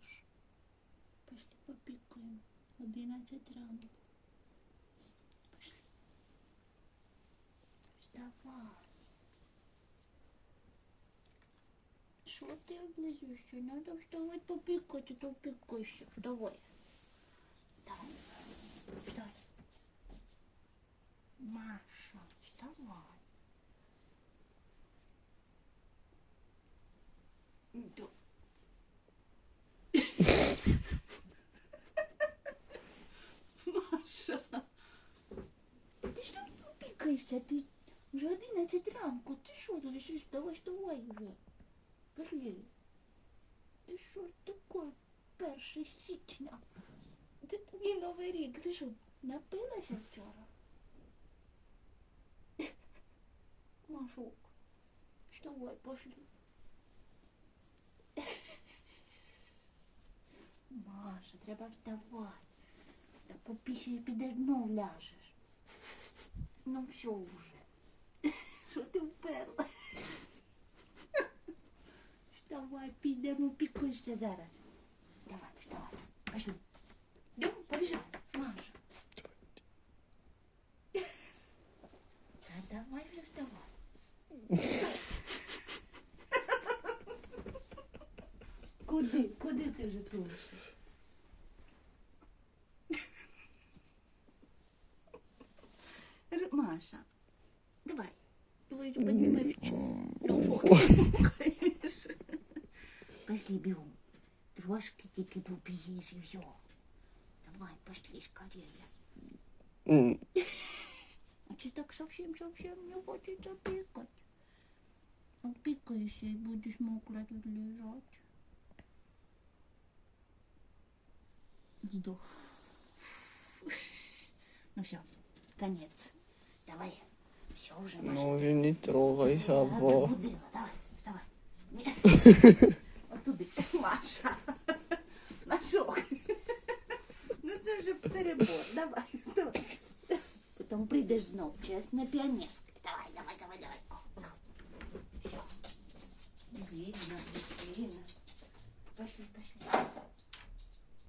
Маш. Пошли попікуємо. Одинадцять ранку. Пошли. Вставай. Що ти облизуєшся? Надо вставати попікати, то. Давай. Давай. Вставай. Маша, вставай. Да. Маша. Ти що пікаєшся? Ти вже 11 ранку. Ти що тут ще вставай, вставай вже. Пошли. Ти що ж таке? Перше січня. Це тобі новий рік. Ти що, напилася вчора? Машок, вставай, пошли. Маша, треба вставати. Та попісі підеш знов ляжеш. Ну все вже. Що ти вперла? Вставай, підемо пікуйся зараз. Давай, вставай. Пошли. Йдемо, побіжали. Маша. Та давай вже вставай. Куди? Куди ти вже тулишся? Маша, давай. Давай поднимай ручку. Ну вот. Пошли бегом. Трошки тільки поп'єш і все. Давай, пошли скорее. М, А чи так совсем-совсем не хочеться пікати? Опікаєшся і будеш мокра тут лежати. Здох. Ну все, конец. Давай. Все вже Маша. Ну він не трогай, або. Забудила. Давай, Маша. Машок. Ну это же перебор. Давай, вставай. Потім прийдеш знов, на піонерський. Давай, давай, давай, давай. Видно.